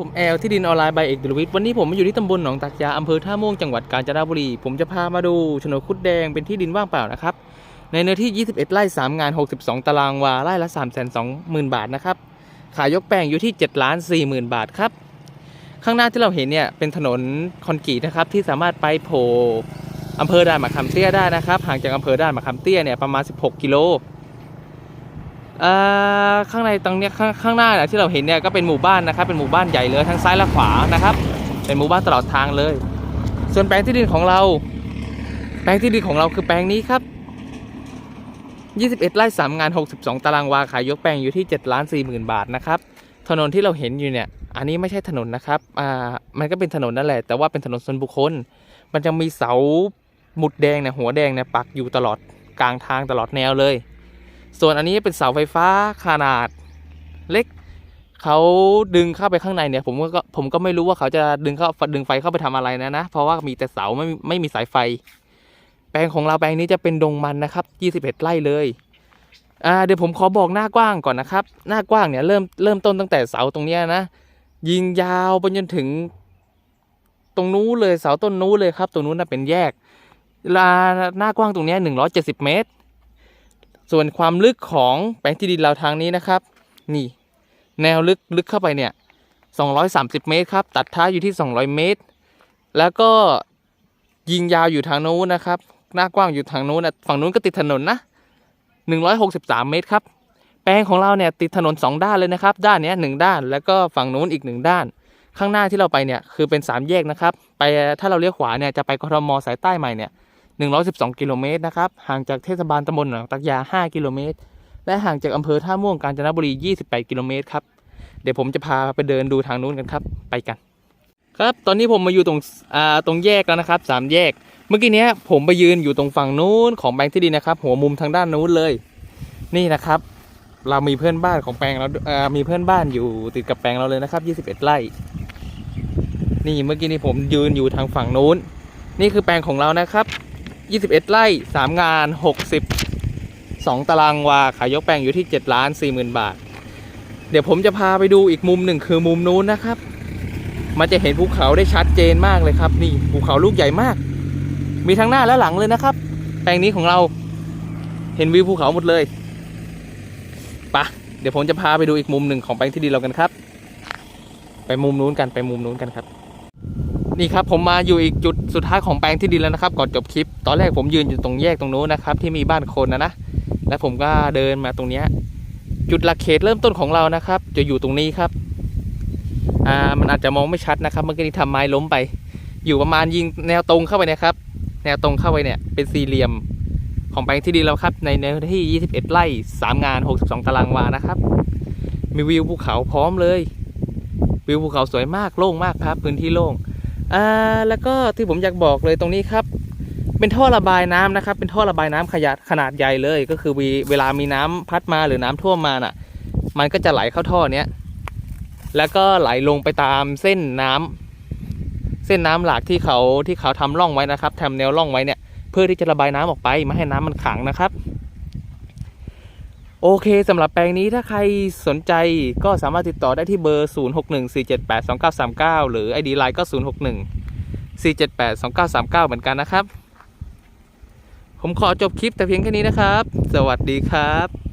ผมแอลที่ดินออนไลน์ใบเอกดุลวิทย์วันนี้ผมมาอยู่ที่ตำบลหนองตักยาอำเภอท่าม่วงจังหวัดกาญจนบุรี ผมจะพามาดูโฉนดคุดแดงเป็นที่ดินว่างเปล่านะครับ ในเนื้อที่ 21 ไร่ 3 งาน 62 ตารางวาไร่ละ 3 2 0 0 0 0 บาทนะครับ ขายยกแปลงอยู่ที่7ล้าน4 0,000 บาทครับ ข้างหน้าที่เราเห็นเนี่ยเป็นถนนคอนกรีตนะครับที่สามารถไปโผล่อำเภอด่านมะขามเตี้ยได้นะครับห่างจากอำเภอด่านมะขามเตี้ยเนี่ยประมาณ 16 กิโล ข้างในตรงเนี้ยข้างข้างหน้าเนี่ยที่เราเห็นเนี่ยก็เป็นหมู่บ้านนะครับเป็นหมู่บ้านใหญ่เลยทั้งซ้ายและขวานะครับ เป็นหมู่บ้านตลอดทางเลย ส่วนแปลงที่ดินของเรา แปลงที่ดินของเราคือแปลงนี้ครับ21ไร่3งาน 62 ตารางวาขายยกแปลงอยู่ที่7ล้าน4หมื่นบาทนะครับถนนที่เราเห็นอยู่เนี่ยอันนี้ไม่ใช่ถนนนะครับอ่ามันก็เป็นถนนนั่นแหละ แต่ว่าเป็นถนนส่วนบุคคล มันจะมีเสาหมุดแดงเนี่ยหัวแดงเนี่ยปักอยู่ตลอดกลางทางตลอดแนวเลย ส่วนอันนี้เป็นเสาไฟฟ้าขนาดเล็กเขาดึงเข้าไปข้างในเนี่ยผมก็ผมก็ไม่รู้ว่าเขาจะดึงเข้าดึงไฟเข้าไปทำอะไรนะนะเพราะว่ามีแต่เสาไม่ไม่มีสายไฟ แปลงของเราแปลงนี้จะเป็นดงมันนะครับ21ไร่เลยอ่าเดี๋ยวผมขอบอกหน้ากว้างก่อนนะครับ หน้ากว้างเนี่ยเริ่มเริ่มต้นตั้งแต่เสาตรงเนี้ยนะ ยิงยาวไปจนถึง ตรงนู้นเลยเสาต้นนู้นเลยครับ ตรงนู้นน่ะเป็นแยกลาหน้ากว้างตรงเนี้หนึ่งร้อยเจ็ดสิบเมตร ส่วนความลึกของแปลงที่ดินเราทางนี้นะครับ นี่ แนวลึกลึกเข้าไปเนี่ย 230 เมตรครับ ตัดท้ายอยู่ที่ 200 เมตร แล้วก็ยิงยาวอยู่ทางโน้นนะครับ หน้ากว้างอยู่ทางโน้นนะฝั่งนู้นก็ติดถนนนะ 163 เมตรครับ แปลงของเราเนี่ยติดถนน 2 ด้านเลยนะครับ ด้านนี้หนึ่งด้าน แล้วก็ฝั่งนู้นอีกหนึ่งด้าน ข้างหน้าที่เราไปเนี่ยคือเป็น 3 แยกนะครับ ไปถ้าเราเลี้ยวขวาเนี่ยจะไปกทมสายใต้ใหม่เนี่ย 112 กิโลเมตรนะครับ ห่างจากเทศบาลตำบลหนองตักยา 5 กิโลเมตร และห่างจากอำเภอท่าม่วงกาญจนบุรี 28 กิโลเมตรครับ เดี๋ยวผมจะพาไปเดินดูทางนู้นกันครับ ไปกัน ครับ ตอนนี้ผมมาอยู่ตรงอ่าตรงแยกแล้วนะครับสามแยก เมื่อกี้เนี้ยผมไปยืนอยู่ตรงฝั่งนู้นของแปลงที่ดินนะครับ หัวมุมทางด้านนู้นเลย นี่นะครับ เรามีเพื่อนบ้านของแปลงเราอ่ามีเพื่อนบ้านอยู่ติดกับแปลงเราเลยนะครับ 21 ไร่ นี่เมื่อกี้นี้ผมยืนอยู่ทางฝั่งนู้น นี่คือแปลงของเรานะครับ 21 ไร่ 3 งาน 62 ตารางวา ขายยกแปลงอยู่ที่7ล้าน4หมื่นบาท เดี๋ยวผมจะพาไปดูอีกมุมหนึ่งคือมุมนู้นนะครับ มันจะเห็นภูเขาได้ชัดเจนมากเลยครับ นี่ภูเขาลูกใหญ่มาก มีทั้งหน้าและหลังเลยนะครับ แปลงนี้ของเราเห็นวิวภูเขาหมดเลยปะเดี๋ยวผมจะพาไปดูอีกมุมหนึ่งของแปลงที่ดินเรากันครับ ไปมุมนู้นกันไปมุมนู้นกันครับ นี่ครับผมมาอยู่อีกจุดสุดท้ายของแปลงที่ดินแล้วนะครับ ก่อนจบคลิป ตอนแรกผมยืนอยู่ตรงแยกตรงนู้นนะครับ ที่มีบ้านคนนะนะแล้วผมก็เดินมาตรงเนี้ยจุดหลักเขตเริ่มต้นของเรานะครับ จะอยู่ตรงนี้ครับอ่ามันอาจจะมองไม่ชัดนะครับเมื่อกี้นี้ทำไม้ล้มไป อยู่ประมาณยิงแนวตรงเข้าไปนะครับ แนวตรงเข้าไปเนี่ยเป็นสี่เหลี่ยมของแปลงที่ดินเราครับ ในเนื้อที่ 21 ไร่ 3 งาน 62 ตารางวานะครับ มีวิวภูเขาพร้อมเลย วิวภูเขาสวยมากโล่งมากครับ พื้นที่โล่ง อ่าแล้วก็ที่ผมอยากบอกเลยตรงนี้ครับ เป็นท่อระบายน้ำนะครับ เป็นท่อระบายน้ำขยะขนาดใหญ่เลยก็คือเวลามีน้ำพัดมาหรือน้ำท่วมมาน่ะ มันก็จะไหลเข้าท่อเนี้ยแล้วก็ไหลลงไปตามเส้นน้ำเส้นน้ำหลากที่เขาที่เขาทำร่องไว้นะครับทำแนวร่องไว้เนี่ย เพื่อที่จะระบายน้ำออกไปไม่ให้น้ำมันขังนะครับ โอเคสำหรับแปลงนี้ถ้าใครสนใจก็สามารถติดต่อได้ที่เบอร์ 0614782939 หรือ ID Line ก็ 061 478 2939 เหมือนกันนะครับ ผมขอจบคลิปแต่เพียงแค่นี้นะครับ สวัสดีครับ